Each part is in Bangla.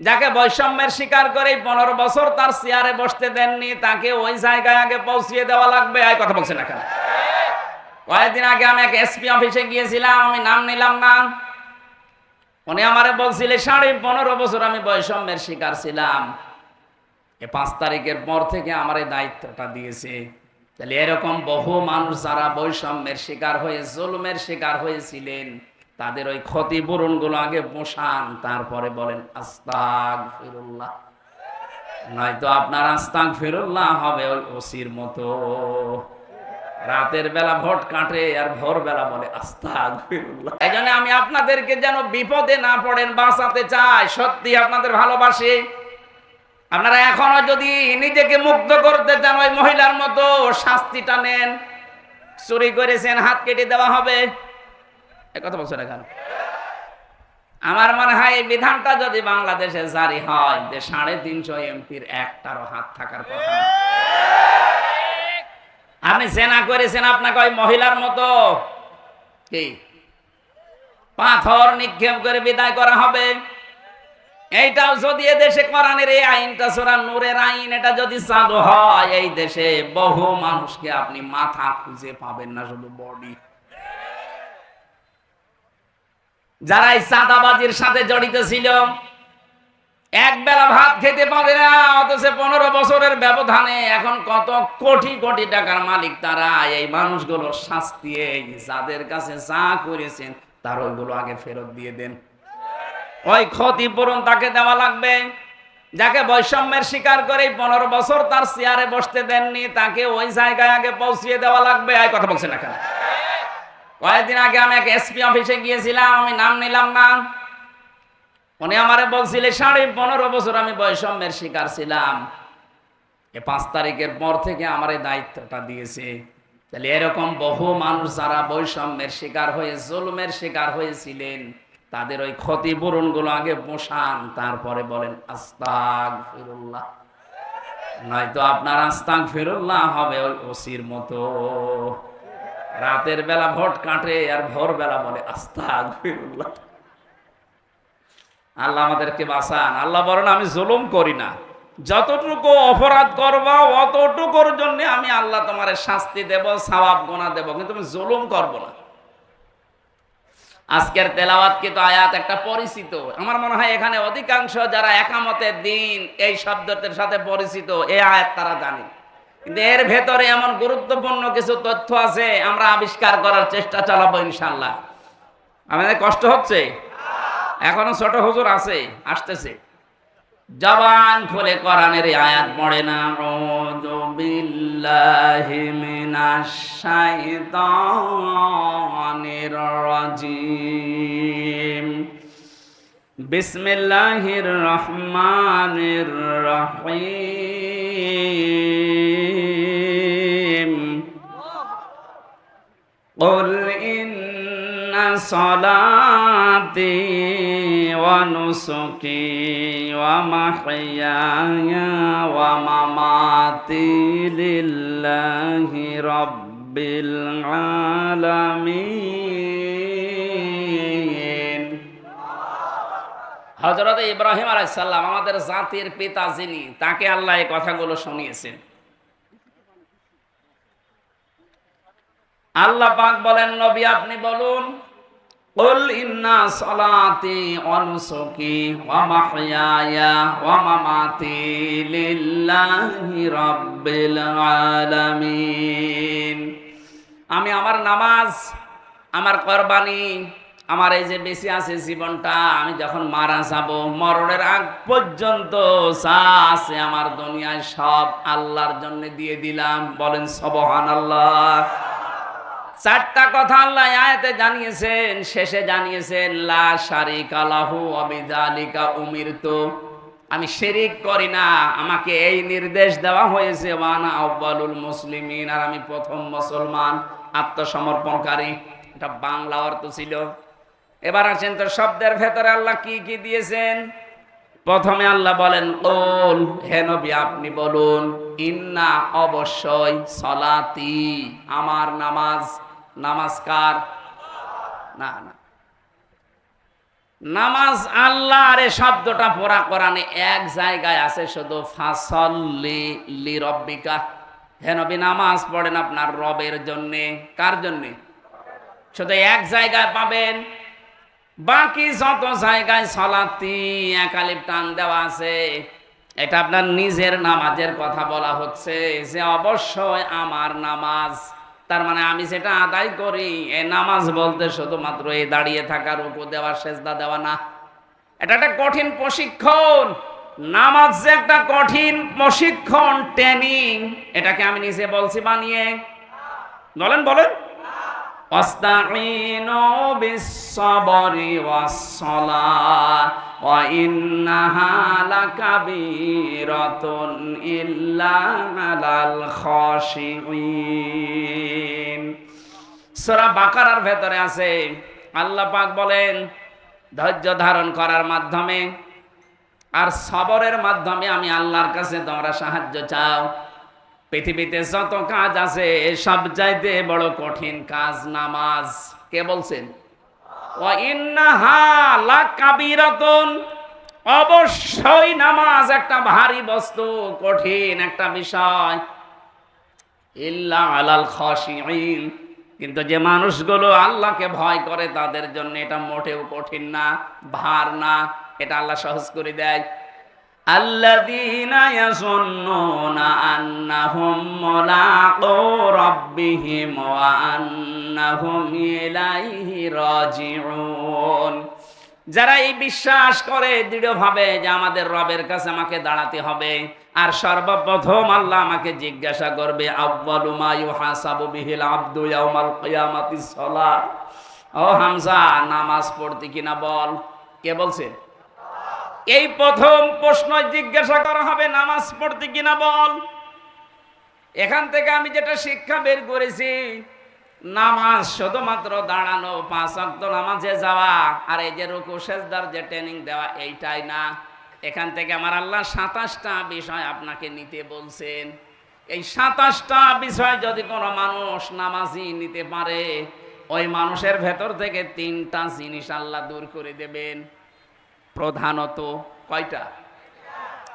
যাকে বৈষম্যের শিকার করে পনেরো বছর তার চেয়ারে বসতে দেননি, তাকে ওই জায়গায় আগে পৌঁছিয়ে দেওয়া লাগবে। এই কথা বলছেন এখানে কয়েকদিন আগে আমি এক এসপি অফিসে গিয়েছিলাম, আমি নাম নিলাম না। উনি আমারে বলছিলে, সাড়ে পনেরো বছর আমি বৈষম্যের শিকার ছিলাম। এ পাঁচ তারিখের পর থেকে আমার এই দায়িত্বটা দিয়েছে। তাহলে এরকম বহু মানুষ যারা বৈষম্যের শিকার হয়ে, জুলুমের শিকার হয়েছিলেন তাদের ওই ক্ষতিপূরণগুলো আগে পোষান তারপরে বলেন আস্তাক ফিরুল্লাহ নয়তো আপনার আস্তাক ফিরুল্লাহ হবে ওই ওসির মতো। রাতের বেলা ভোট কাটে আর ভোর বেলা বলে আস্তাক ফিরুল্লাহ এই জন্য আমি আপনাদেরকে যেন বিপদে না পড়েন, বাঁচাতে চাই। সত্যি আপনাদের ভালোবাসি। আপনারা এখনও যদি নিজেকে মুক্ত করতে চান, ওই মহিলার মতো শাস্তিটা নেন। চুরি করেছেন, হাত কেটে দেওয়া হবে। এ কথা বলছেন এখন আমার মনে হয় এই বিধানটা যদি বাংলাদেশে জারি হয়, যে সাড়ে তিনশো এমপির একটারও হাত থাকার কথা। আপনি সেনা করেছেন আপনাকে ওই মহিলার মতো। কি? পাথর নিক্ষেপ করে বিদায় করা হবে। এইটাও যদি দেশে কোরআনের এই আইনটা, সোরা নূরের আইন, এটা যদি চালু হয়, এই দেশে বহু মানুষকে আপনি মাথা খুঁজে পাবেন না, শুধু বডি যারা এই চাঁদাবাজির সাথে জড়িত ছিল, এক বেলা ভাত খেতে পারে না, অথচ পনেরো বছরের ব্যবধানে এখন কত কোটি কোটি টাকার মালিক তারা, এই মানুষগুলোর শাস্তি যাদের কাছে যা করেছেন, তার ওইগুলো আগে ফেরত দিয়ে দেন। ওই ক্ষতিপূরণ তাকে দেওয়া লাগবে। যাকে বৈষম্যের শিকার করে পনেরো বছর তার চেয়ারে বসতে দেননি, তাকে ওই জায়গায় আগে পৌঁছিয়ে দেওয়া লাগবে। এই কথা বলছেন এখানে কয়েকদিন আগে আমি এক এসপি অফিসে গিয়েছিলাম, আমি নাম নিলাম না। উনি আমারে বলছিলে, সাড়ে পনেরো বছর আমি বৈষম্যের শিকার ছিলাম। এ পাঁচ তারিখের পর থেকে আমার এই দায়িত্বটা দিয়েছে। তাহলে এরকম বহু মানুষ যারা বৈষম্যের শিকার হয়ে, জুলুমের শিকার হয়েছিলেন, তাদের ওই ক্ষতিপূরণগুলো আগে পোষান তারপরে বলেন আস্তাক ফিরুল্লাহ নয়তো আপনার আস্তাক ফিরুল্লাহ হবে ওই ওসির মতো। রাতের বেলা ভোট কাটে আর ভোর বেলা বলে ফিরুল্লাহ আল্লাহ আমাদেরকে বাঁচান। আল্লাহ বলেন, আমি জুলুম করি না। যতটুকু অপরাধ করব, অতটুকুর জন্য আমি আল্লাহ তোমার শাস্তি দেব সওয়াব গোনা দেব, কিন্তু আমি জুলুম করব না। আজকের তেলাওয়াত কিন্তু আয়াত একটা পরিচিত? আমার মনে হয় এখানে অধিকাংশ যারা একামতের দিন এই শব্দটির সাথে পরিচিত, এই আয়াত তারা জানে। এর ভেতরে এমন গুরুত্বপূর্ণ কিছু তথ্য আছে, আমরা আবিষ্কার করার চেষ্টা চালাবো ইনশাল্লাহ আমাদের কষ্ট হচ্ছে? এখনও ছোট হুজুর আছে, আসতেছে। জবান খুলে কোরআনের আয়াত পড়ে না। আউযু বিল্লাহি মিনাশ শাইতানির রাজিম। বিসমিল্লাহির রহমানির রহিম। قل إن صلاتي ونسكي ومحياي ومماتي لله رب العالمين হজরত ইব্রাহিম আলাইসাল্লাম আমাদের জাতির পিতা যিনি তাকে আল্লাহ এই কথাগুলো শুনিয়েছেন আল্লাহ পাক বলেন নবী আপনি বলুন قل إن صلاتي ونسكي ومحياي ومماتي لله رب العالمين আমি আমার নামাজ আমার কোরবানি আমার এই যে বেশি আছে জীবনটা আমি যখন মারা যাব মরণের আগ পর্যন্ত যা আছে আমার দুনিয়ায় সব আল্লাহর জন্য দিয়ে দিলাম বলেন সবহান আল্লাহ চারটা কথা আল্লাহ আয়াতে জানিয়েছেন, শেষে জানিয়েছেন, লা শারিকা লাহু অবিদালিকা উমিরতু। আমি শেরিক করি না, আমাকে এই নির্দেশ দেওয়া হয়েছে, ওয়ানা আব্বালুল মুসলিমিন, আর আমি প্রথম মুসলমান, আত্মসমর্পণকারী। এটা বাংলা অর্থ ছিল। এবার আছেন তো শব্দের ভেতরে আল্লাহ কি কি দিয়েছেন? প্রথমে আল্লাহ বলেন, ওল, হে নবী, আপনি বলুন, ইন্না অবশ্যই সলাতি, আমার নামাজ নামাজ না না। নামাজ আল্লাহ আরে শব্দটা পড়া কোরআনে এক জায়গায় আছে শুধু, ফাসল্লি লি রব্বিকা হে নবী, নামাজ পড়েন আপনার রবের জন্যে। কার জন্যে? শুধু এক জায়গায় পাবেন। বাকি যত জায়গায় সলাতি একালিপ টান দেওয়া আছে, এটা আপনার নিজের নামাজের কথা বলা হচ্ছে যে, অবশ্যই আমার নামাজ তার মানে আমি সেটা আদায় করি, এ নামাজ বলতে শুধুমাত্র এই দাঁড়িয়ে থাকার রুকু দেওয়া, সেজদা দেওয়া না। এটা একটা কঠিন প্রশিক্ষণ। নামাজ যে একটা কঠিন প্রশিক্ষণ, ট্রেনিং, এটাকে আমি নিজে বলছি বানিয়ে। বলেন বলেন। واستعينوا بالصبر والصلاة وإنها لكبيرة إلا على الخاشعين সূরা বাকারার ভেতরে আছে আল্লাহ পাক বলেন ধৈর্য ধারণ করার মাধ্যমে আর সবরের মাধ্যমে আমি আল্লাহর কাছে তোমরা সাহায্য চাও পৃথিবীতে যত কাজ আছে, সব চাইতে বড় কঠিন কাজ নামাজ। কে বলছেন? অবশ্যই নামাজ একটা ভারী বস্তু, কঠিন একটা বিষয়। কিন্তু যে মানুষগুলো আল্লাহকে ভয় করে, তাদের জন্য এটা মোটেও কঠিন না, ভার না। এটা আল্লাহ সহজ করে দেয়। الذين يظنون أنهم ملاقو ربهم وأنهم إليه راجعون যারা এই বিশ্বাস করে দৃঢ়ভাবে যে আমাদের রবের কাছে আমাকে দাঁড়াতে হবে আর সর্বপ্রথম আল্লাহ আমাকে জিজ্ঞাসা করবে আব্বালু মা ইউহাসাবু বিহিল আব্দু ইয়াউমাল কিয়ামাতিস সালাহ ও হামজা নামাজ পড়তে কিনা বল কে বলছেন এই প্রথম প্রশ্ন জিজ্ঞাসা করা হবে, নামাজ পড়তে কিনা বল? এখান থেকে আমি যেটা শিক্ষা বের করেছি, নামাজ শুধুমাত্র দাঁড়ানো, পাঁচ অক্ত নামাজে যাওয়া, আর এই যে রুকু, সেজদার যে ট্রেনিং দেওয়া, এইটাই না। এখান থেকে আমার আল্লাহ সাতাশটা বিষয় আপনাকে নিতে বলছেন। এই সাতাশটা বিষয় যদি কোনো মানুষ নামাজি নিতে পারে, ওই মানুষের ভেতর থেকে তিনটা জিনিস আল্লাহ দূর করে দেবেন। প্রধানত কয়টা?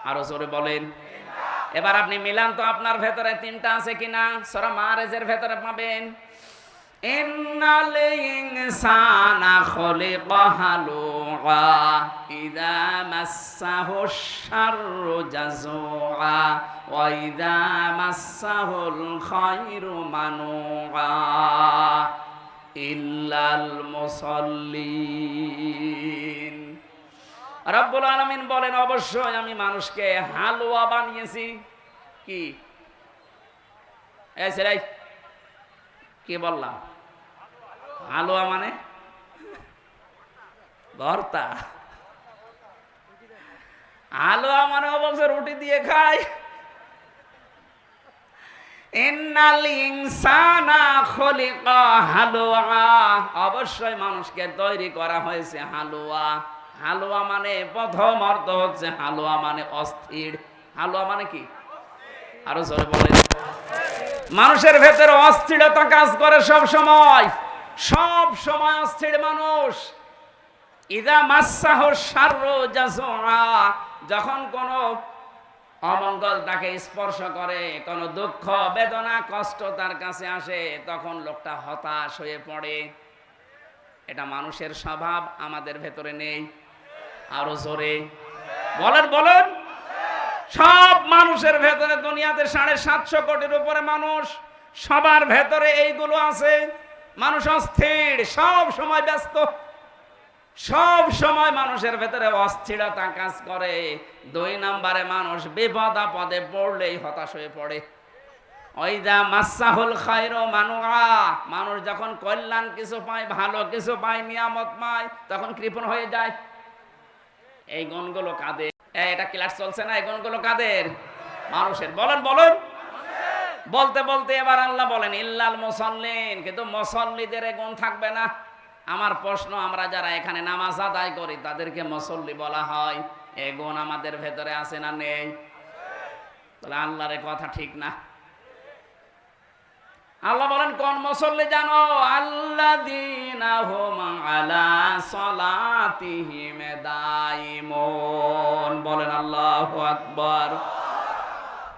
আরও জোরে বলেন। এবার আপনি মিলান তো আপনার ভেতরে তিনটা আছে কিনা? সরা মারেজের ভেতরে পাবেন। ইল্লাল মুসাল্লিন। রব্বুল আলমিন বলেন, অবশ্যই আমি মানুষকে হালুয়া বানিয়েছি। কি? কি বললাম? হালুয়া মানে? ভর্তা। হালুয়া মানে অবশ্য রুটি দিয়ে খলিকা হালুয়া। অবশ্যই মানুষকে তৈরি করা হয়েছে হালুয়া। হালুয়া মানে প্রথম অর্থ হচ্ছে হালুয়া মানে অস্থির। হালুয়া মানে কি? আরও জোরে বলেন। মানুষের ভেতরে অস্থিরতা কাজ করে সব সময়। সব সময় অস্থির মানুষ। ইদা মাসাহ সার্র যখন কোনো অমঙ্গল তাকে স্পর্শ করে, কোনো দুঃখ, বেদনা, কষ্ট তার কাছে আসে, তখন লোকটা হতাশ হয়ে পড়ে। এটা মানুষের স্বভাব, আমাদের ভেতরে নেই। আরও জোরে। বলেন বলেন। সব মানুষের ভেতরে দুনিয়াতে সাড়ে সাতশো কোটির উপরে মানুষ। সবার ভেতরে এইগুলো আছে। মানুষ অস্থির, সব সময় ব্যস্ত। সব সময় মানুষের ভেতরে অস্থিরতা কাজ করে। দুই নম্বরে মানুষ বিপদ আপদে পড়লেই হতাশ হয়ে পড়ে। ওই যা মাসাহুল খায়র মানুয়া মানুষ যখন কল্যাণ কিছু পায়, ভালো কিছু পায়, নিয়ামত পায়, তখন কৃপণ হয়ে যায়। এই গুণগুলো কাদের? এটা ক্লাস চলছে না, এই গুণগুলো কাদের? মানুষের, বলেন বলেন। বলতে বলতে এবার আল্লাহ বলেন, ইল্লাল মুসল্লিন কিন্তু মুসল্লিদের গুণ থাকবে না। আমার প্রশ্ন, আমরা যারা এখানে নামাজ আদায় করি, তাদেরকে মুসল্লি বলা হয়। এই গুণ আমাদের ভেতরে আছে না নেই? তাহলে আল্লাহর কথা ঠিক না। আল্লাহ বলেন, কোন মুসল্লি জানো? আল্লাযীনা হুম আলা বলেন, আল্লাহু আকবার।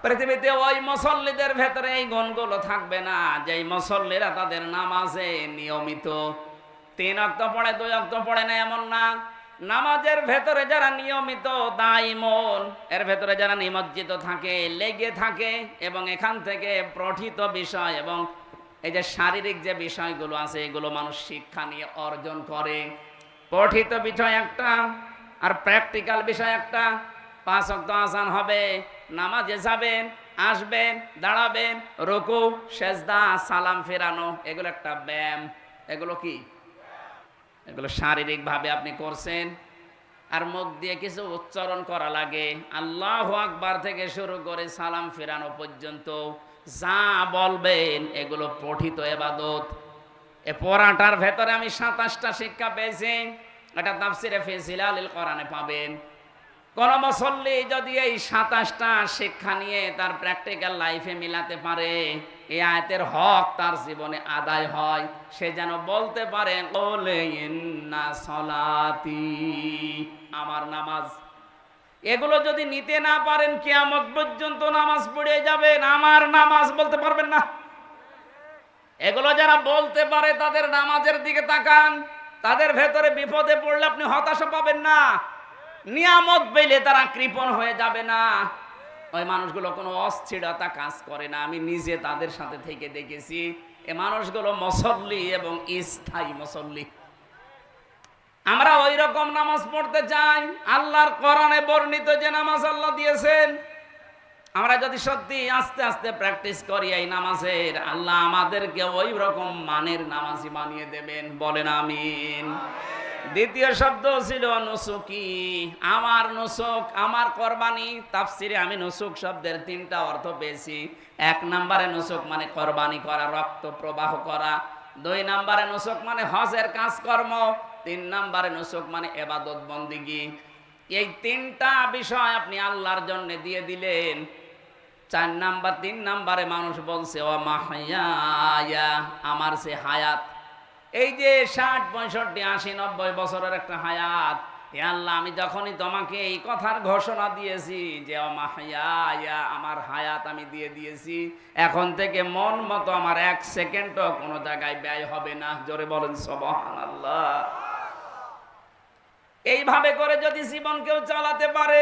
পৃথিবীতে ওই মুসল্লিদের ভেতরে এই গুণগুলো থাকবে না। যেই মুসল্লিরা তাদের নামাজে নিয়মিত তিন অক্ত পড়ে, দুই অক্ত পড়ে না, এমন না। নামাজের ভেতরে যারা নিয়মিত দাইমন এর ভেতরে যারা নিমজ্জিত থাকে, লেগে থাকে এবং এখান থেকে প্রঠিত বিষয় এবং এই যে শারীরিক যে বিষয়গুলো আছে, এগুলো মানুষ শিক্ষা নিয়ে অর্জন করে। পঠিত বিষয় একটা আর প্র্যাকটিক্যাল বিষয় একটা। পাঁচ অক্ত আসান হবে, নামাজে যাবেন, আসবেন, দাঁড়াবেন, রুকু, সেজদা, সালাম ফেরানো, এগুলো একটা ব্যায়াম। এগুলো কি? এগুলো শারীরিকভাবে আপনি করছেন আর মুখ দিয়ে কিছু উচ্চারণ করা লাগে। আল্লাহ আকবার থেকে শুরু করে সালাম ফেরানো পর্যন্ত যা বলবেন এগুলো পঠিত এবাদত। এ পড়াটার ভেতরে আমি সাতাশটা শিক্ষা পেয়েছি। এটা তাফসিরে ফেসিলাল কোরআনে পাবেন। কোন মুসল্লি যদি এই সাতাশটা শিক্ষা নিয়ে তার প্র্যাকটিক্যাল লাইফে মিলাতে পারে, এই আয়তের হক তার জীবনে আদায় হয়। সে যেন বলতে পারে, "ওলে ইন্না সলাতি। আমার নামাজ। এগুলো যদি নিতে না পারেন, কিয়ামত পর্যন্ত নামাজ পড়ে যাবেন। আমার নামাজ বলতে পারবেন না। এগুলো যারা বলতে পারে, তাদের নামাজের দিকে তাকান। তাদের ভেতরে বিপদে পড়লে আপনি হতাশা পাবেন না। নিয়ামত পেলে তারা কৃপণ হয়ে যাবে না। ওই মানুষগুলো কোনো অস্থিরতা কাজ করে না। আমি নিজে তাদের সাথে থেকে দেখেছি। এ মানুষগুলো মুসল্লি এবং স্থায়ী মুসল্লি। আমরা ওই রকম নামাজ পড়তে চাই। আল্লাহর কোরআনে বর্ণিত যে নামাজ আল্লাহ দিয়েছেন। আমরা যদি সত্যি আস্তে আস্তে প্র্যাকটিস করি এই নামাজের, আল্লাহ আমাদেরকে ওই রকম মানের নামাজি বানিয়ে দেবেন। বলেন আমিন। দ্বিতীয় শব্দ ছিল নুসুকি। আমার নুসুক, আমার কোরবানি। তাফসিরে আমি নুসুক শব্দের তিনটা অর্থ পেয়েছি। এক নম্বরে নুসুক মানে কোরবানি করা, রক্ত প্রবাহ করা। দুই নম্বরে নুসুক মানে হজের কাজকর্ম। তিন নম্বরে নুসুক মানে এবাদত বন্দিগি। এই তিনটা বিষয় আপনি আল্লাহর জন্য দিয়ে দিলেন। চার নাম্বার, তিন নাম্বারে মানুষ বলছে ও মাহায়া, আমার সে হায়াত এই যে ষাট, পঁয়ষট্টি, আশি, নব্বই বছরের একটা হায়াত আল্লাহ, আমি যখনই তোমাকে এই কথার ঘোষণা দিয়েছি যে আমার হায়াত আমি দিয়ে দিয়েছি, এখন থেকে মন মতো আমার এক সেকেন্ডও কোনো জায়গায় ব্যয় হবে না। জোরে বলেন সবহান আল্লাহ এইভাবে করে যদি জীবন কেউ চালাতে পারে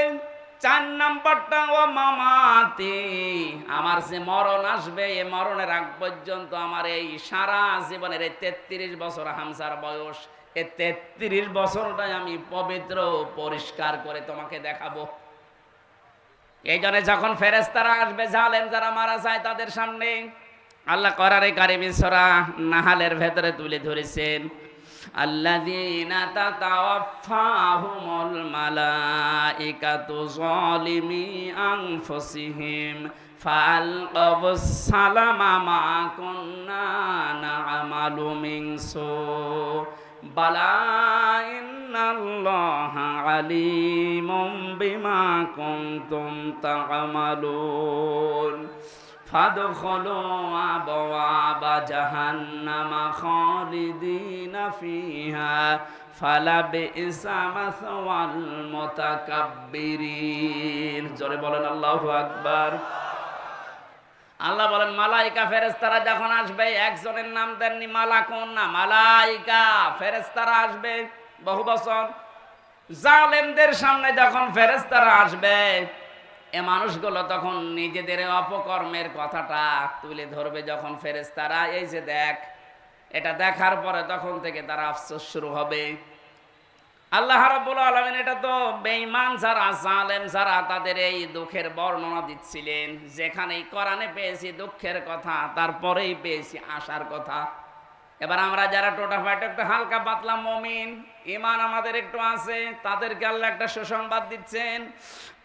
চার নাম্বারটা ও মামাতে। আমার যে মরণ আসবে, এ মরণের আগ পর্যন্ত আমার এই সারা জীবনের এই তেত্রিশ বছর হামসার বয়স, এ তেত্রিশ বছরটাই আমি পবিত্র পরিষ্কার করে তোমাকে দেখাবো। এই জন্য যখন ফেরেস্তারা আসবে, জালেম যারা মারা যায় তাদের সামনে, আল্লাহ করারে কারিমি সরা নাহালের ভেতরে তুলে ধরেছেন الذين تتوفاهم الملائكة ظالمي أنفسهم فألقوا السلام ما كنا نعمل من سوء بلى إن الله عليم بما كنتم تعملون فادخلوا أبواب جهنم خالدين فيها فلبئس مثوى المتكبرين জোরে বলেন আল্লাহু আকবার আল্লাহ বলেন মালাইকা ফেরেস্তারা যখন আসবে একজনের নাম দেননি মালাকুন না মালাইকা ফেরেস্তারা আসবে বহু বছর জালেমদের সামনে যখন ফেরেস্তারা আসবে এ মানুষগুলো তখন নিজেদের অপকর্মের কথাটা তুলে ধরবে যখন ফেরেস্তারা এই যে দেখ, এটা দেখার পরে তখন থেকে তারা আফসোস শুরু হবে। আল্লাহ রাব্বুল আলামিন এটা তো বেঈমান যারা, জালেম যারা, তাদের এই দুঃখের বর্ণনা দিচ্ছিলেন। যেখানেই কোরআনে পেয়েছি দুঃখের কথা, তারপরেই পেয়েছি আশার কথা। এবার আমরা যারা টোটা ফাইট একটু হালকা পাতলা মমিন ইমান আমাদের একটু আছে, তাদেরকে আল্লাহ একটা সুসংবাদ দিচ্ছেন।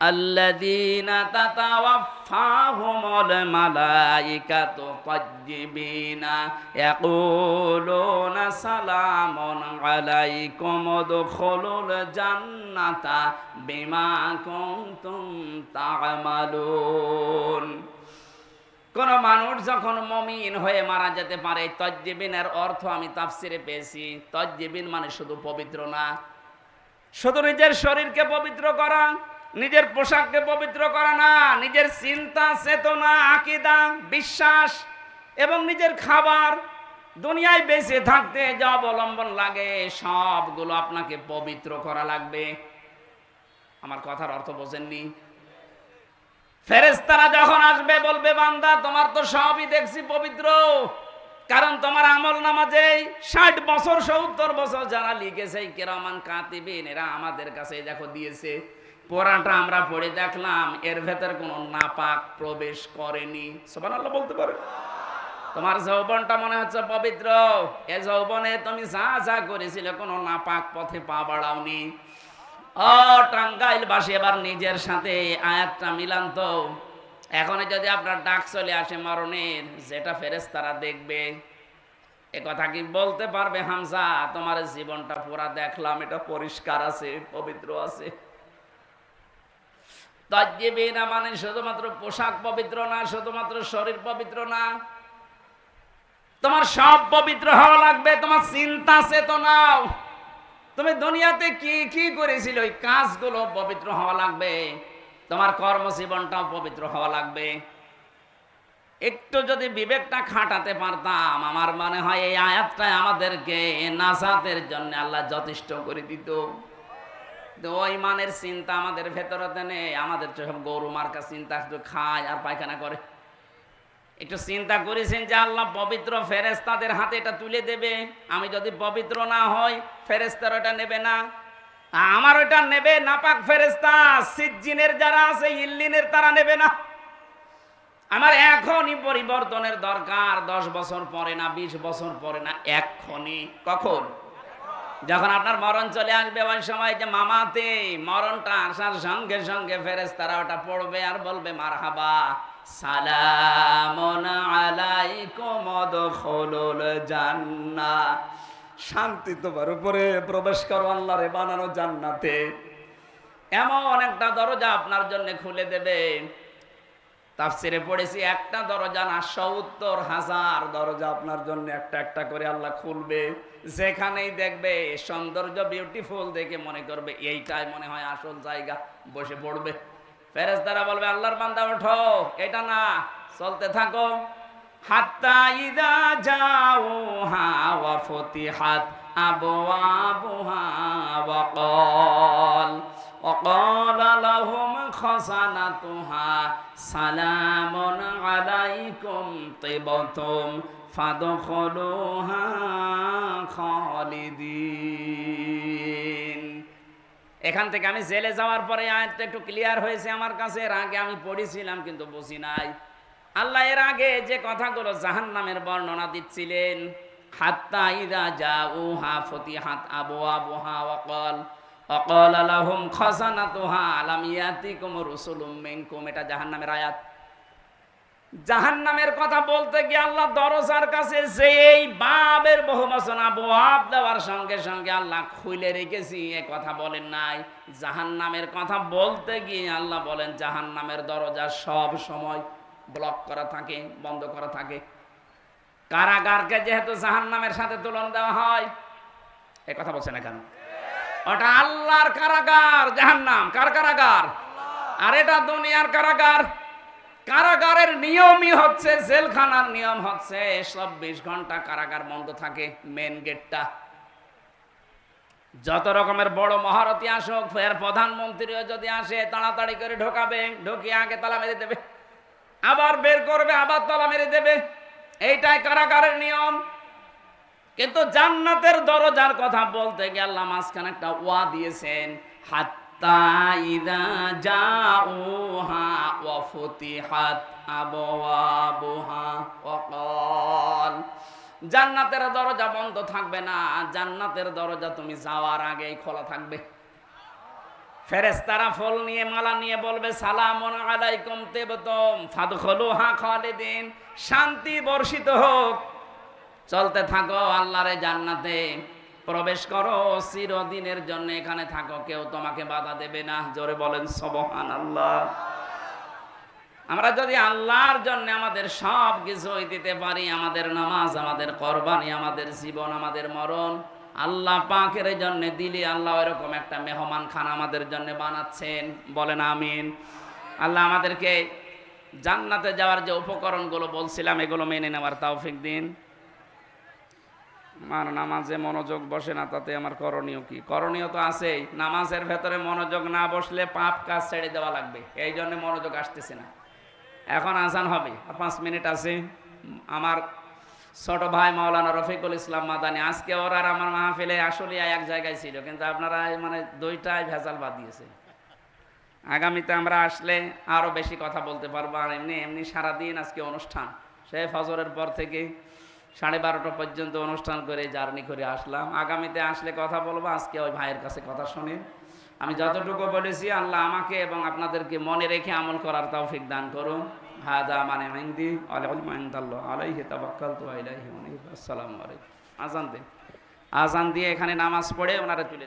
আল্লাযীনা তাতাওয়াফাহুমুল মালাইকাতু তাজ্জিবিনা ইয়াকুলুনা সালামুন আলাইকুম উদখুলুল জান্নাতা বিমা কুনতুম তা'মালুন। কোন মানুষ যখন মমিন হয়ে মারা যেতে পারে, তজ্জিবিনের অর্থ আমি তাফসিরে পেয়েছি। তজ্জিবিন মানে শুধু পবিত্র না। শুধু নিজের শরীরকে পবিত্র করা, নিজের পোশাককে পবিত্র করা না, নিজের চিন্তা, চেতনা, আকিদা, বিশ্বাস এবং নিজের খাবার দুনিয়ায় বেঁচে থাকতে যা অবলম্বন লাগে, সবগুলো আপনাকে পবিত্র করা লাগবে। আমার কথার অর্থ বোঝেননি? ফেরেস্তারা যখন আসবে, বলবে, বান্দা, তোমার তো সবই দেখছি পবিত্র। কারণ তোমার আমল নামাজে ষাট বছর, সত্তর বছর যারা লিখেছে কেরামান কাতিবিন, এরা আমাদের কাছে দেখো দিয়েছে। পড়াটা আমরা পড়ে দেখলাম, এর ভেতর কোনো নাপাক প্রবেশ করেনি। সবার আল্লাহ বলতে পারে। তোমার যৌবনটা মনে হচ্ছে পবিত্র। এ যৌবনে তুমি যা যা করেছিলে, কোনো নাপাক পথে পা বাড়াওনি। টাঙ্গাইল বাসী এবার নিজের সাথে আয়াতটা মিলান তো। এখন যদি আপনার ডাক চলে আসে মরণের, যেটা ফেরেস তারা দেখবে। এ কথা কি বলতে পারবে হামজা? তোমার জীবনটা পুরা দেখলাম, এটা পরিষ্কার আছে, পবিত্র আছে। তজ্জিবি না মানে শুধুমাত্র পোশাক পবিত্র না, শুধুমাত্র শরীর পবিত্র না। তোমার সব পবিত্র হওয়া লাগবে, তোমার চিন্তা চেতনাও। তুমি দুনিয়াতে কি কি করেছিল? ওই কাজগুলো পবিত্র হওয়া লাগবে। তোমার কর্মজীবনটাও পবিত্র হওয়া লাগবে। একটু যদি বিবেকটা খাটাতে পারতাম, আমার মনে হয় এই আয়াতটাই আমাদেরকে নাসাতের জন্য আল্লাহ যথেষ্ট করে দিত। ওই মানের চিন্তা আমাদের ভেতরতে নেই। আমাদের সব গরু মার্কা চিন্তা একটু খায় আর পায়খানা করে। একটু চিন্তা করেছেন যে আল্লাহ পবিত্র ফেরেস তাদের হাতে এটা তুলে দেবে? আমি যদি পবিত্র না হই ফেরেস্তার ওটা নেবে না। আমার ওটা নেবে নাপাক ফেরেস্তা সিজ্জিনের যারা আছে, ইল্লিনের তারা নেবে না। আমার এখনই পরিবর্তনের দরকার, দশ বছর পরে না, বিশ বছর পরে না, এক্ষণি। কখন? যখন আপনার মরণ চলে আসবে, ওই সময় যে মামাতে মরণটা আসার সঙ্গে সঙ্গে ফেরেস তারা ওটা পড়বে আর বলবে মার হাবা সালামন শান্তি তোমার উপরে প্রবেশ করো, আল্লাহরে বানানো জান্নাতে। এমন একটা দরজা আপনার জন্য খুলে দেবে। তাফসিরে পড়েছি, একটা দরজা না, সত্তর হাজার দরজা আপনার জন্য একটা একটা করে আল্লাহ খুলবে। যেখানেই দেখবে, সৌন্দর্য বিউটিফুল দেখে মনে করবে, এইটাই মনে হয় আসল জায়গা, বসে পড়বে। ফেরেস্তারা বলবে, আল্লাহর বান্দা, ওঠো, এটা না, চলতে থাকো। হাত্তা ইদা যাও হা ওয়া ফতিহাত আবওয়াবুহা ওয়া খাযানাতুহা সালামুন আলাইকুম তিবতুম ফাদখুলুহা খালিদিন। এখান থেকে আমি জেলে যাওয়ার পরে আয়াতটা একটু ক্লিয়ার হয়েছে আমার কাছে। এর আগে আমি পড়েছিলাম কিন্তু বুঝি নাই। আল্লাহ এর আগে যে কথাগুলো জাহান নামের বর্ণনা দিচ্ছিলেন, হাত্তা ইদা যা উহা ফতিহাত আবু আবুহা ওয়াকল অকল আলাহুম খাজানাতুহা, আলাম ইয়াতিকুম রুসুলুম মিনকুম, এটা জাহান্নামের আয়াত। জাহান্নামের কথা বলতে গিয়ে আল্লাহ দরজার কাছে যেই বাবের বহু বচন আবহাব দেওয়ার সঙ্গে সঙ্গে আল্লাহ খুলে রেখেছি, এ কথা বলেন নাই। জাহান্নামের কথা বলতে গিয়ে আল্লাহ বলেন, জাহান্নামের দরজা সব সময় ব্লক করা থাকে, বন্ধ করা থাকে। কারাগারকে যেহেতু জাহান্নামের সাথে তুলন দেওয়া হয়, এ কথা বলছে না কেন? ওটা আল্লাহর কারাগার জাহান্নাম। কার কারাগার? আর এটা দুনিয়ার কারাগার। কারাগারের নিয়মই হচ্ছে জেলখানার নিয়ম হচ্ছে চব্বিশ ঘণ্টা কারাগার বন্ধ থাকে মেন গেটটা যত রকমের বড় মহারথী আসুক ফের প্রধানমন্ত্রীও যদি আসে তাড়াতাড়ি করে ঢোকাবে ঢুকিয়ে আগে তালা মেরে দেবে। আবার বের করবে আবার তালা মেরে দেবে। এইটাই কারাগারের নিয়ম। কিন্তু জান্নাতের দরজার কথা বলতে গিয়ে আল্লাহ মাঝখানে একটা ওয়া দিয়েছেন জান্নাতের দরজা বন্ধ থাকবে না, জান্নাতের দরজা তুমি যাওয়ার আগেই খোলা থাকবে। ফেরেস্তারা ফল নিয়ে, মালা নিয়ে বলবে, সালামুন আলাইকুম তেবতম ফাদখলুহা খালিদিন। শান্তি বর্ষিত হোক। চলতে থাকো আল্লাহরে জান্নাতে। প্রবেশ করো, চিরদিনের জন্য এখানে থাকো, কেউ তোমাকে বাধা দেবে না। জোরে বলেন সবহান আল্লাহ আমরা যদি আল্লাহর জন্য আমাদের সব কিছুই দিতে পারি, আমাদের নামাজ, আমাদের কোরবানি, আমাদের জীবন, আমাদের মরণ, আল্লাহ পাকের জন্য দিলি আল্লাহ এরকম একটা মেহমান খান আমাদের জন্য বানাচ্ছেন। বলেন, আমিন। আল্লাহ আমাদেরকে জান্নাতে যাওয়ার যে উপকরণগুলো বলছিলাম, এগুলো মেনে নেওয়ার তৌফিক দিন। আমার নামাজে মনোযোগ বসে না, তাতে আমার করণীয় কি? করণীয় তো আছেই, নামাজের ভেতরে মনোযোগ না বসলে পাপ কাজ ছেড়ে দেওয়া লাগবে, এই জন্য মনোযোগ আসতেছে না। এখন আজান হবে পাঁচ মিনিট আছে। আমার ছোট ভাই মাওলানা রফিকুল ইসলাম মাদানি, আজকে ওর আর আমার মাহফিলে আসলে এক জায়গায় ছিল, কিন্তু আপনারা মানে দুইটাই ভেজাল বাদ দিয়েছে। আগামীতে আমরা আসলে আরও বেশি কথা বলতে পারব, আর এমনি এমনি সারাদিন আজকে অনুষ্ঠান, সে ফজরের পর থেকে সাড়ে বারোটা পর্যন্ত অনুষ্ঠান করে জার্নি করে আসলাম। আগামীতে আসলে কথা বলব, আজকে ওই ভাইয়ের কাছে কথা শুনে। আমি যতটুকু বলেছি, আল্লাহ আমাকে এবং আপনাদেরকে মনে রেখে আমল করার তৌফিক দান করুন। হাদা মানে মেহেন্দি আলহামদুলিল্লাহ আলাইহি তাবাক্কাল তো আসসালামু আলাইকুম। আজান দে। আজান দিয়ে এখানে নামাজ পড়ে ওনারা তুলে।